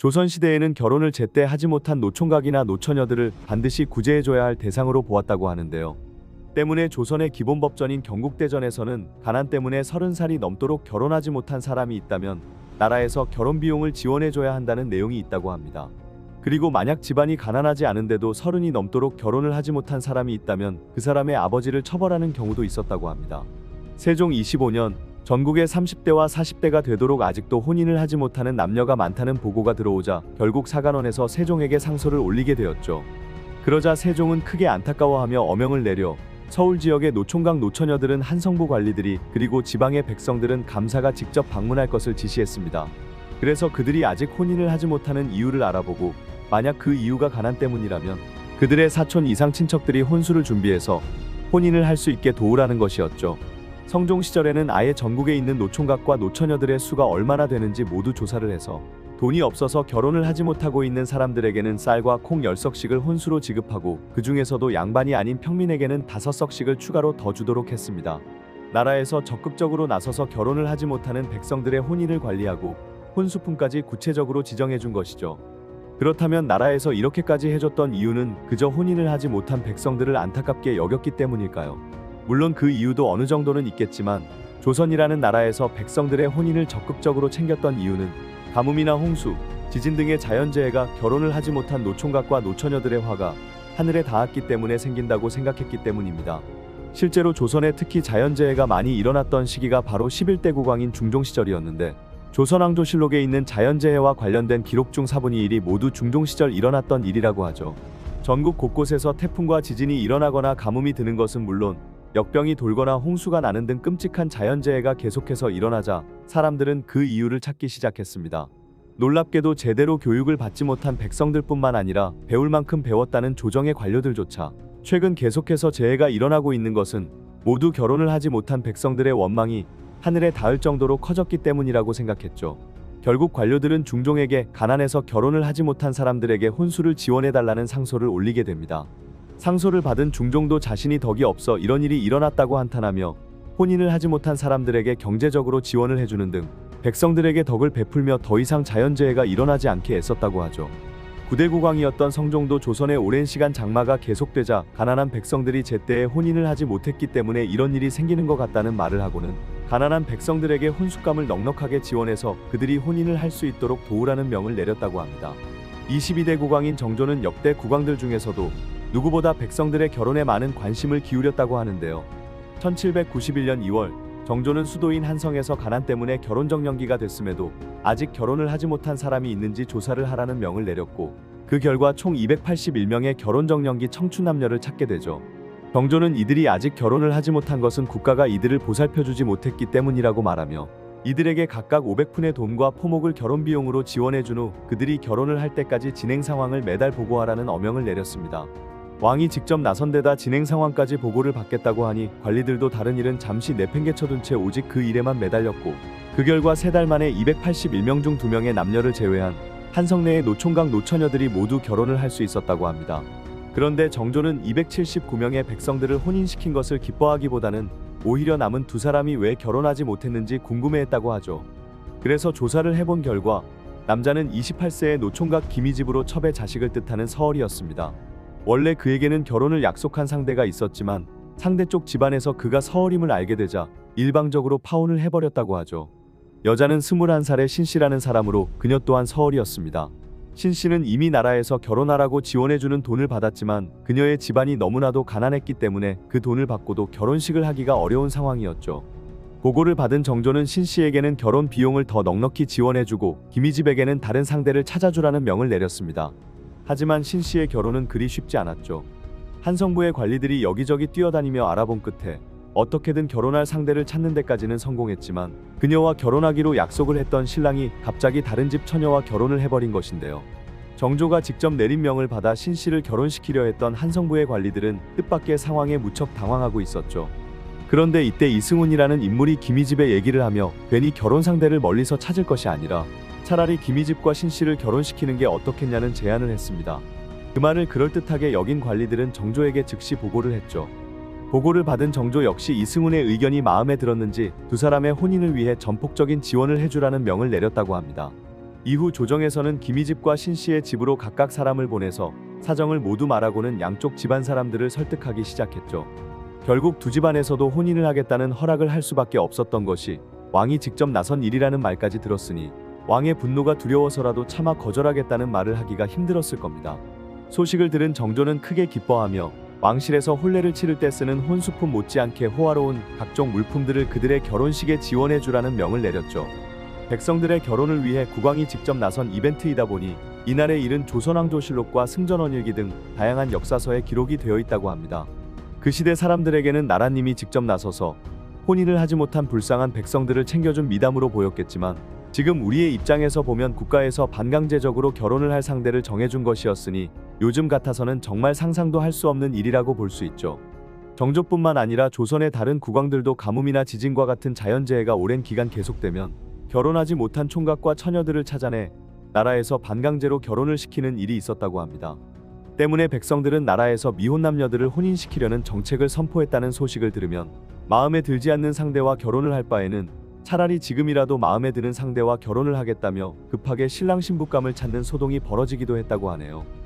조선시대에는 결혼을 제때 하지 못한 노총각이나 노처녀들을 반드시 구제해줘야 할 대상으로 보았다고 하는데요. 때문에 조선의 기본 법전인 경국대전에서는 가난 때문에 서른 살이 넘도록 결혼하지 못한 사람이 있다면 나라에서 결혼 비용을 지원해줘야 한다는 내용이 있다고 합니다. 그리고 만약 집안이 가난하지 않은데도 서른이 넘도록 결혼을 하지 못한 사람이 있다면 그 사람의 아버지를 처벌하는 경우도 있었다고 합니다. 세종 25년 전국의 30대와 40대가 되도록 아직도 혼인을 하지 못하는 남녀가 많다는 보고가 들어오자 결국 사간원에서 세종에게 상소를 올리게 되었죠. 그러자 세종은 크게 안타까워하며 어명을 내려 서울 지역의 노총각 노처녀들은 한성부 관리들이 그리고 지방의 백성들은 감사가 직접 방문할 것을 지시했습니다. 그래서 그들이 아직 혼인을 하지 못하는 이유를 알아보고 만약 그 이유가 가난 때문이라면 그들의 사촌 이상 친척들이 혼수를 준비해서 혼인을 할 수 있게 도우라는 것이었죠. 성종 시절에는 아예 전국에 있는 노총각과 노처녀들의 수가 얼마나 되는지 모두 조사를 해서 돈이 없어서 결혼을 하지 못하고 있는 사람들에게는 쌀과 콩 10석씩을 혼수로 지급하고 그 중에서도 양반이 아닌 평민에게는 5석씩을 추가로 더 주도록 했습니다. 나라에서 적극적으로 나서서 결혼을 하지 못하는 백성들의 혼인을 관리하고 혼수품까지 구체적으로 지정해 준 것이죠. 그렇다면 나라에서 이렇게까지 해줬던 이유는 그저 혼인을 하지 못한 백성들을 안타깝게 여겼기 때문일까요? 물론 그 이유도 어느 정도는 있겠지만 조선이라는 나라에서 백성들의 혼인을 적극적으로 챙겼던 이유는 가뭄이나 홍수, 지진 등의 자연재해가 결혼을 하지 못한 노총각과 노처녀들의 화가 하늘에 닿았기 때문에 생긴다고 생각했기 때문입니다. 실제로 조선에 특히 자연재해가 많이 일어났던 시기가 바로 11대 국왕인 중종 시절이었는데 조선왕조실록에 있는 자연재해와 관련된 기록 중 4분의 1이 모두 중종 시절 일어났던 일이라고 하죠. 전국 곳곳에서 태풍과 지진이 일어나거나 가뭄이 드는 것은 물론 역병이 돌거나 홍수가 나는 등 끔찍한 자연재해가 계속해서 일어나자 사람들은 그 이유를 찾기 시작했습니다. 놀랍게도 제대로 교육을 받지 못한 백성들뿐만 아니라 배울 만큼 배웠다는 조정의 관료들조차 최근 계속해서 재해가 일어나고 있는 것은 모두 결혼을 하지 못한 백성들의 원망이 하늘에 닿을 정도로 커졌기 때문이라고 생각했죠. 결국 관료들은 중종에게 가난해서 결혼을 하지 못한 사람들에게 혼수를 지원해달라는 상소를 올리게 됩니다. 상소를 받은 중종도 자신이 덕이 없어 이런 일이 일어났다고 한탄하며 혼인을 하지 못한 사람들에게 경제적으로 지원을 해주는 등 백성들에게 덕을 베풀며 더 이상 자연재해가 일어나지 않게 애썼다고 하죠. 구대국왕이었던 성종도 조선의 오랜 시간 장마가 계속되자 가난한 백성들이 제때에 혼인을 하지 못했기 때문에 이런 일이 생기는 것 같다는 말을 하고는 가난한 백성들에게 혼숙감을 넉넉하게 지원해서 그들이 혼인을 할 수 있도록 도우라는 명을 내렸다고 합니다. 22대 국왕인 정조는 역대 국왕들 중에서도 누구보다 백성들의 결혼에 많은 관심을 기울였다고 하는데요. 1791년 2월 정조는 수도인 한성에서 가난 때문에 결혼 정년기가 됐음에도 아직 결혼을 하지 못한 사람이 있는지 조사를 하라는 명을 내렸고 그 결과 총 281명의 결혼 정년기 청춘 남녀를 찾게 되죠. 정조는 이들이 아직 결혼을 하지 못한 것은 국가가 이들을 보살펴주지 못했기 때문이라고 말하며 이들에게 각각 500푼의 돈과 포목을 결혼 비용으로 지원해준 후 그들이 결혼을 할 때까지 진행 상황을 매달 보고하라는 어명을 내렸습니다. 왕이 직접 나선 데다 진행 상황까지 보고를 받겠다고 하니 관리들도 다른 일은 잠시 내팽개쳐둔 채 오직 그 일에만 매달렸고 그 결과 세 달 만에 281명 중 2명의 남녀를 제외한 한성 내의 노총각 노처녀들이 모두 결혼을 할 수 있었다고 합니다. 그런데 정조는 279명의 백성들을 혼인시킨 것을 기뻐하기보다는 오히려 남은 두 사람이 왜 결혼하지 못했는지 궁금해했다고 하죠. 그래서 조사를 해본 결과 남자는 28세의 노총각 김희집으로 첩의 자식을 뜻하는 서얼이었습니다. 원래 그에게는 결혼을 약속한 상대가 있었지만 상대 쪽 집안에서 그가 서얼임을 알게 되자 일방적으로 파혼을 해버렸다고 하죠. 여자는 21살의 신 씨라는 사람으로 그녀 또한 서얼이었습니다. 신 씨는 이미 나라에서 결혼하라고 지원해주는 돈을 받았지만 그녀의 집안이 너무나도 가난했기 때문에 그 돈을 받고도 결혼식을 하기가 어려운 상황이었죠. 보고를 받은 정조는 신 씨에게는 결혼 비용을 더 넉넉히 지원해주고 김희집에게는 다른 상대를 찾아주라는 명을 내렸습니다. 하지만 신 씨의 결혼은 그리 쉽지 않았죠. 한성부의 관리들이 여기저기 뛰어다니며 알아본 끝에 어떻게든 결혼할 상대를 찾는 데까지는 성공했지만 그녀와 결혼하기로 약속을 했던 신랑이 갑자기 다른 집 처녀와 결혼을 해버린 것인데요. 정조가 직접 내린 명을 받아 신 씨를 결혼시키려 했던 한성부의 관리들은 뜻밖의 상황에 무척 당황하고 있었죠. 그런데 이때 이승훈이라는 인물이 김희집의 얘기를 하며 괜히 결혼 상대를 멀리서 찾을 것이 아니라 차라리 김희집과 신씨를 결혼시키는 게 어떻겠냐는 제안을 했습니다. 그 말을 그럴듯하게 여긴 관리들은 정조에게 즉시 보고를 했죠. 보고를 받은 정조 역시 이승훈의 의견이 마음에 들었는지 두 사람의 혼인을 위해 전폭적인 지원을 해주라는 명을 내렸다고 합니다. 이후 조정에서는 김희집과 신씨의 집으로 각각 사람을 보내서 사정을 모두 말하고는 양쪽 집안 사람들을 설득하기 시작했죠. 결국 두 집안에서도 혼인을 하겠다는 허락을 할 수밖에 없었던 것이 왕이 직접 나선 일이라는 말까지 들었으니 왕의 분노가 두려워서라도 차마 거절하겠다는 말을 하기가 힘들었을 겁니다. 소식을 들은 정조는 크게 기뻐하며 왕실에서 혼례를 치를 때 쓰는 혼수품 못지않게 호화로운 각종 물품들을 그들의 결혼식에 지원해 주라는 명을 내렸죠. 백성들의 결혼을 위해 국왕이 직접 나선 이벤트이다 보니 이날의 일은 조선왕조실록과 승전원일기 등 다양한 역사서에 기록이 되어 있다고 합니다. 그 시대 사람들에게는 나라님이 직접 나서서 혼인을 하지 못한 불쌍한 백성들을 챙겨준 미담으로 보였겠지만 지금 우리의 입장에서 보면 국가에서 반강제적으로 결혼을 할 상대를 정해준 것이었으니 요즘 같아서는 정말 상상도 할 수 없는 일이라고 볼 수 있죠. 정조뿐만 아니라 조선의 다른 국왕들도 가뭄이나 지진과 같은 자연재해가 오랜 기간 계속되면 결혼하지 못한 총각과 처녀들을 찾아내 나라에서 반강제로 결혼을 시키는 일이 있었다고 합니다. 때문에 백성들은 나라에서 미혼 남녀들을 혼인시키려는 정책을 선포했다는 소식을 들으면 마음에 들지 않는 상대와 결혼을 할 바에는 차라리 지금이라도 마음에 드는 상대와 결혼을 하겠다며 급하게 신랑 신부감을 찾는 소동이 벌어지기도 했다고 하네요.